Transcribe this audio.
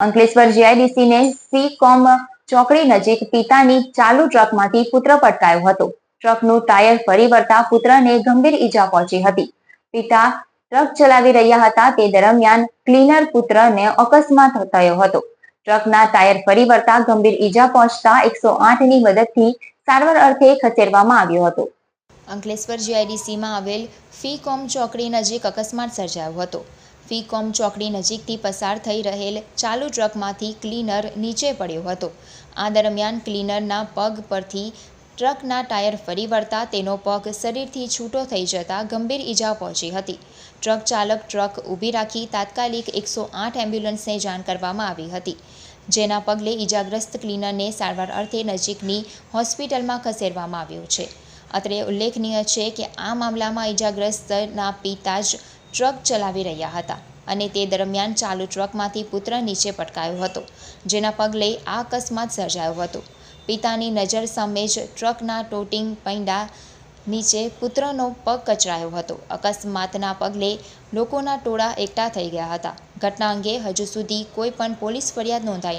Ankleshwar જીઆઈડીસીને C કોમ ચોકડી નજીક પિતાની ચાલુ ટ્રકમાંથી પુત્ર પટકાયો હતો. ટ્રકનું ટાયર ફરી વળતા પુત્રને ગંભીર ઈજા પહોંચી હતી. પિતા ટ્રક ચલાવી રહ્યા હતા તે દરમિયાન ક્લીનર પુત્રને અકસ્માત થયો હતો. ટ્રકના ટાયર ફરી વળતા ગંભીર ઈજા પહોંચતા એકસો આઠની મદદથી સારવાર અર્થે ખસેડવામાં આવ્યો હતો. અંકલેશ્વર જીઆઈડીસીમાં આવેલ ફી કોમ ચોકડી નજીક અકસ્માત સર્જાયો હતો. ફી કોમ ચોકડી નજીકથી પસાર થઈ રહેલ ચાલુ ટ્રકમાંથી ક્લીનર નીચે પડ્યો હતો. આ દરમિયાન ક્લીનરના પગ પરથી ટ્રકના ટાયર ફરી વળતા તેનો પગ શરીરથી છૂટો થઈ જતા ગંભીર ઈજા પહોંચી હતી. ટ્રક ચાલક ટ્રક ઊભી રાખી તાત્કાલિક એકસો આઠ એમ્બ્યુલન્સને જાણ કરવામાં આવી હતી. જેના પગલે ઈજાગ્રસ્ત ક્લીનરને સારવાર અર્થે નજીકની હોસ્પિટલમાં ખસેડવામાં આવ્યો છે. અત્રે ઉલ્લેખનીય છે કે આ મામલામાં ઈજાગ્રસ્તના પિતા જ ટ્રક ચલાવી રહ્યા હતા અને તે દરમિયાન ચાલુ ટ્રકમાંથી પુત્ર નીચે પટકાયો હતો, જેના પગલે આ અકસ્માત સર્જાયો હતો. પિતાની નજર સામે જ ટ્રકના ટોટિંગ પૈંડા નીચે પુત્રનો પગ કચરાયો હતો. અકસ્માતના પગલે લોકોના ટોળા એકઠા થઈ ગયા હતા. ઘટના અંગે હજુ સુધી કોઈ પણ પોલીસ ફરિયાદ નોંધાઈ